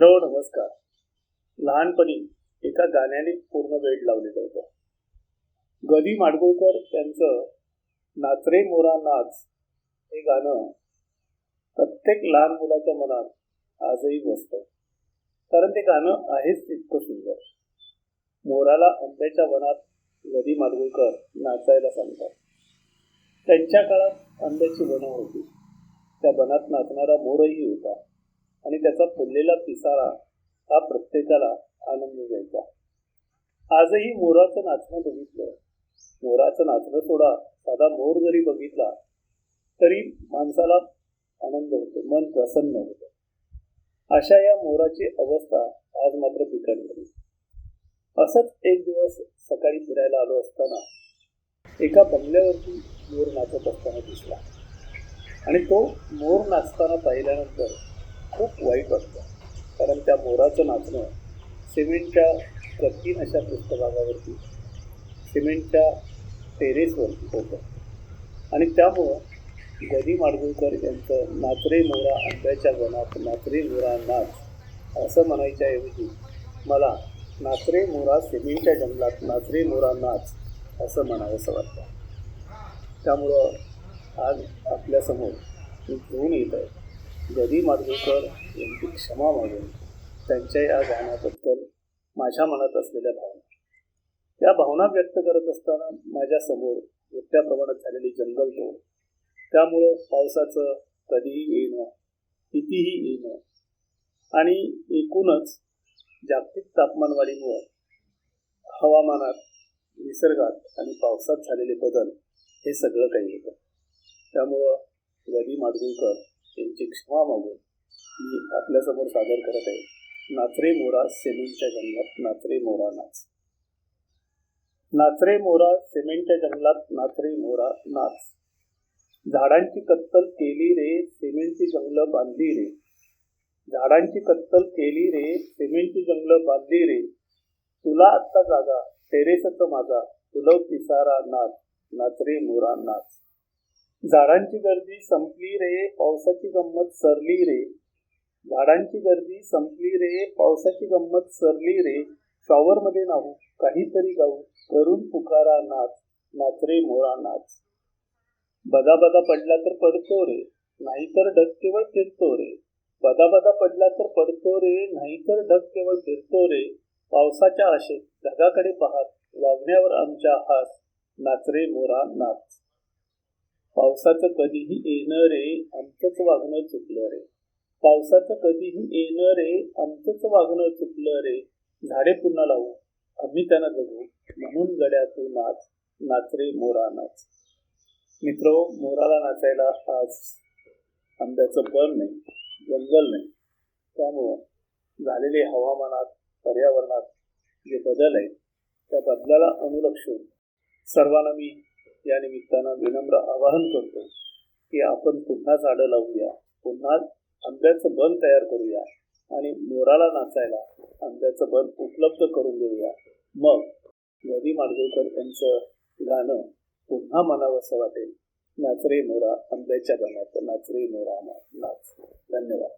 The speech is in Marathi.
मित्र नमस्कार. लहानपणी एका गाण्याने पूर्ण वेळ लावलेलं होतं. गदी माडगुळकर यांचं नाचरे मोरा नाच हे गाणं प्रत्येक लहान मुलाच्या मनात आजही बसतं. कारण ते गाणं आहेच तितकं सुंदर. मोराला आंब्याच्या वनात गदी माडगुळकर नाचायला सांगतात. त्यांच्या काळात आंब्याची वनं होती. त्या वनात नाचणारा मोरही होता. आणि त्याचा फुललेला पिसारा हा प्रत्येकाला आनंद द्यायचा. आजही मोराचं नाचणं बघितलं. मोराचं नाचणं थोडा साधा मोर जरी बघितला तरी माणसाला आनंद होतो मन प्रसन्न होतं. अशा या मोराची अवस्था आज मात्र बिघडली असंच एक दिवस सकाळी फिरायला आलो असताना एका बंगल्यावरती मोर नाचत असताना दिसला. आणि तो मोर नाचताना पाहिल्यानंतर खूप वाईट वाटतं. कारण त्या मोराचं नाचणं सिमेंटच्या कठीण अशा पृष्ठभागावरती सिमेंटच्या टेरेसवरती होतं. आणि त्यामुळं गदी माडगुळकर यांचं नाचरे मोरा आंब्याच्या वनात नाचरे मोरा नाच असं म्हणायच्या ऐवजी मला नाचरे मोरा सिमेंटच्या जंगलात नाचरे मोरा नाच असं म्हणावंसं वाटतं. त्यामुळं आज आपल्यासमोर मी घेऊन येत आहे गदी माडगुळकर यांची क्षमा मागून त्यांच्या या गाण्याबद्दल माझ्या मनात असलेल्या भावना. त्या भावना व्यक्त करत असताना माझ्यासमोर मोठ्या प्रमाणात झालेली जंगलतोड त्यामुळं पावसाचं कधीही येणं कितीही येणं आणि एकूणच जागतिक तापमानवाढीमुळं हवामानात निसर्गात आणि पावसात झालेले बदल हे सगळं काही होतं. त्यामुळं गदी माडगुळकर यांची क्षमा मागून मी आपल्यासमोर सादर करत आहे. नाचरे मोरा सिमेंटच्या जंगलात नाचरे मोरा नाच. नाचरे मोरा सिमेंटच्या जंगलात नाचरे मोरा नाच. झाडांची कत्तल केली रे सिमेंटची जंगलं बांधली रे. झाडांची कत्तल केली रे सिमेंटची जंगलं बांधली रे. तुला आत्ता जागा टेरेसच माझा तुलव पिसारा नाच. नाचरे मोरा नाच. झाडांची गर्दी संपली रे पावसाची गंमत सरली रे. झाडांची गर्दी संपली रे पावसाची गंमत सरली रे. शॉवर मध्ये नाहू काहीतरी गाऊ करून पुकारा नाच नाचरे मोरा नाच. बदा बदा पडला तर पडतो रे नाहीतर ढग केवळ फिरतो रे. बदा बदा पडला तर पडतो रे नाहीतर ढग केवळ फिरतो रे. पावसाच्या आशेत ढगाकडे पाहत वागण्यावर आमच्या हात नाचरे मोरा नाच. पावसाचं कधीही येणं रे आमचंच वागणं चुकलं रे. पावसाचं कधीही येणं रे आमचंच वागणं चुकलं रे. झाडे पुन्हा लावू आम्ही त्यांना जगू. म्हणून गड्यातून नाच नाचरे मोरा नाच. मित्र मोराला नाचायला आज आंब्याचं बन नाही जंगल नाही. त्यामुळं झालेले हवामानात पर्यावरणात जे बदल आहेत त्या बदलाला अनुलक्षून सर्वांना मी या निमित्तानं विनम्र आवाहन करतो की आपण पुन्हा झाडं लावूया पुन्हा आंब्याचं बन तयार करूया आणि मोराला नाचायला आंब्याचं बन उपलब्ध करून देऊया. मग रवी माडगुळकर यांचं गाणं पुन्हा म्हणावंसं वाटेल नाचरे मोरा आंब्याच्या बनात नाचरे मोरा नाच. धन्यवाद.